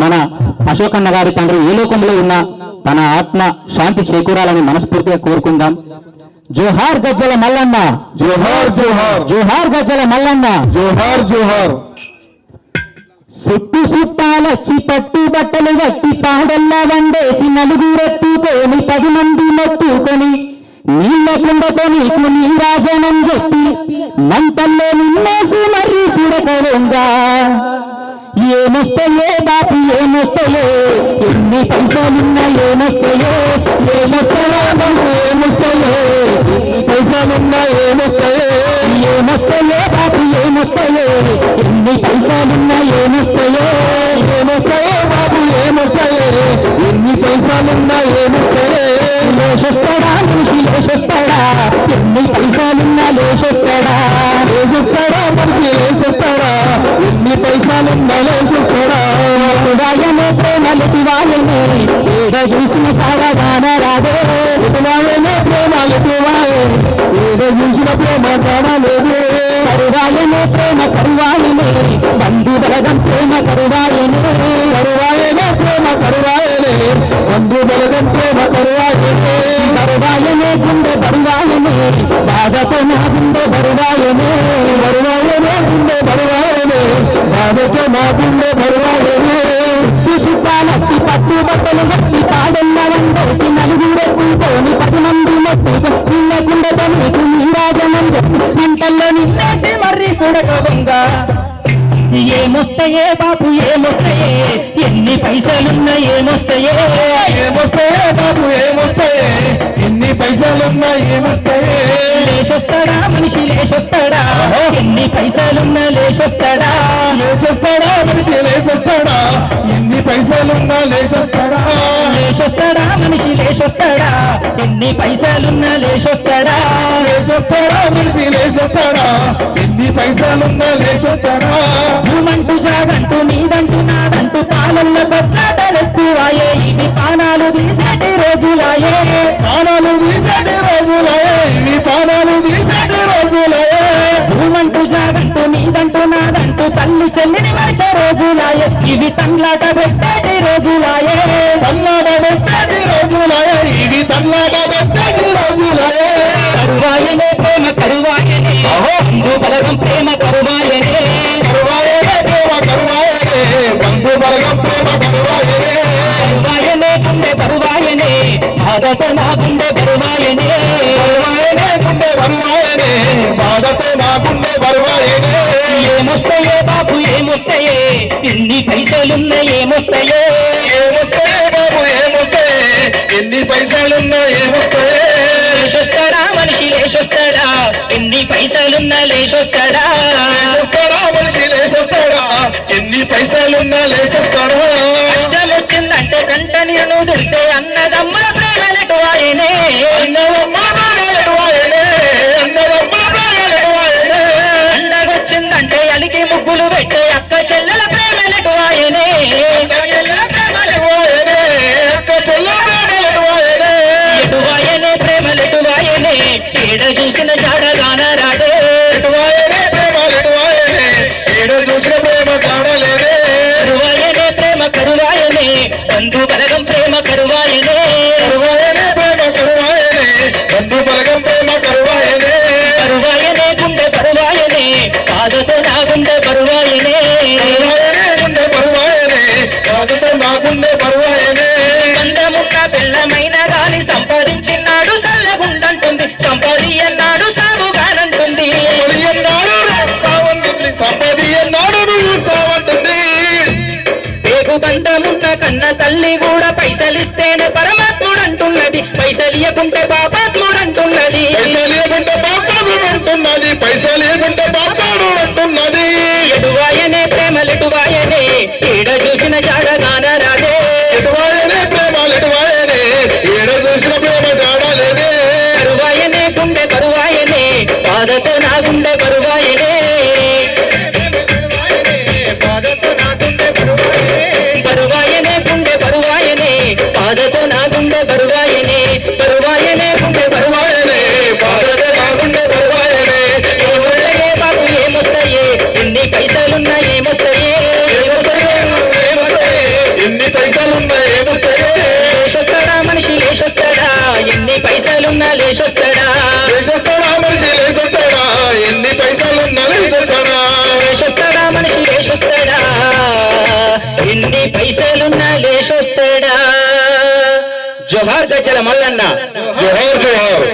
మన అశోకన్న గారి తండ్రి ఏ లోకంలో ఉన్నా తన ఆత్మ శాంతి చేకూరాలని మనస్ఫూర్తిగా కోరుకుందాం. జోహార్ గజ్జల మల్లన్న. జోహార్ జోహార్. జోహార్ గజ్జల మల్లన్న. జోహార్ జోహార్. సుట్టు సుట్టాలొచ్చి పట్టు బట్టలు గట్టి పాడల్లా వండేసి నలుగురెత్తుకొని పది మంది మొత్తుకొని నీళ్ళ కుండకొని నీరాజనం చెప్పి మంటల్లో నిన్నేసి మర్రి సురకలుందా ఏమొస్తాయో బాపు ఏమొస్తాయో? ఎన్ని పైసలున్నా ఏమొస్తాయో? ఏమొస్తాయో ఏమొస్తాయో? ఎన్ని పైసలున్నా ఏమొస్తాయో? ఏమొస్తాయో బాపు ఏమొస్తాయో వాయనే ప్రేమలటి వాయనే ఏడ చూసిన కాడగాన రాదే వాయనే ప్రేమలటి వాయే ఏడ చూసిన ప్రేమ కాడలేదు చూడకదుంగా ఏమొస్తాయే బాబు ఏమొస్తాయే? ఎన్ని పైసలున్నా ఏమొస్తాయే? ఏమొస్తాయే బాబు ఏమొస్తాయే? ఎన్ని పైసలున్నా ఏమొస్తాయే? లేచొస్తాడా మనిషి లేచొస్తాడా? ఎన్ని పైసలున్నా లేచొస్తాడా? లేచొస్తాడా? మనిషి లేచొస్తాడా? ఎన్ని పైసలున్నా లేచొస్తాడా? లేచొస్తాడా? మనిషి లేచొస్తాడా? ఎన్ని పైసలున్నా లేచొస్తాడా? లేచొస్తాడా? మనిషి లేచొస్తాడా? ఎన్ని పైసలున్నా లేచొస్తాడా? భూమంటూ జాగంటూ నీదంటూ నాదంటూ పాలల్లో కొట్లాటలెక్కువాయే. ఇవి పానాలు తీసేటి రోజులాయే. పానాలు జాగంటూ నీదంటూ తల్లి చెల్లిని మరిచే రోజులాయే. ఇవి తండ్లాట పెట్టేటి రోజులాయే. తల్లాడ పెట్టేటి రోజులయే. ఇవి తల్లాడ పెట్టేటి రోజులయే. కరువాయనే ప్రేమ కరువాయనే హిందూ బలగం ప్రేమ కరువాయనే కరువాయనే ప్రేమ కరువాయనే బంధు బలగం ప్రేమ కరువాయనే కరువాయనే గుండె బరువాయనే బాధతో నా గుండె ఎన్ని పైసలున్న ఏమొస్తాయే? ఏమొస్తాయే బాబు ఏమొస్తాయే? ఎన్ని పైసలున్నా ఏమొస్తాయే? లేచొస్తాడా మనిషి లేచొస్తాడా? ఎన్ని పైసలున్న లేచొస్తాడా? లేచొస్తాడా మనిషి లేచొస్తాడా? ఎన్ని పైసలున్నా లేచొస్తాడా? బంధమున్న బెల్లమైన గాని సంపాదించినాడు సల్లగుండంటుంది. సంపాది అన్నాడు సాగుగానంటుంది. సంపది అన్నాడు నువ్వు సావంటుంది సంపది అన్నాడు నువ్వు సావంటుంది పేగు బంధమున్న కన్న తల్లి కూడా పైసలిస్తేనే పరమాత్ముడు అంటున్నది పైసలియకుంటే పాపాత్ముడు అంటున్నది పైసలు లేకుంటే పాపాడు అంటున్నది పైసలు లేకుంటే పాపాడు అంటున్నది ఎటువాయనే ప్రేమలెటువాయనే బాధతో నా గుండె బరువాయనే గుండె బరువాయనే. నా బరువాయనే. బరువాయనే గుండె బరువాయనే. బరువాయనే. బాబు ఏమొస్తాయే? ఎన్ని పైసలున్నా ఏమొస్తాయే? ఎన్ని పైసలున్నా ఏమొస్తాయే? లేచొస్తాడా మనిషి లేచొస్తాడా? ఎన్ని పైసలున్నా లేచొస్తాడా? జోహార్ గజ్జల మల్లన్న జోహార్ జోహార్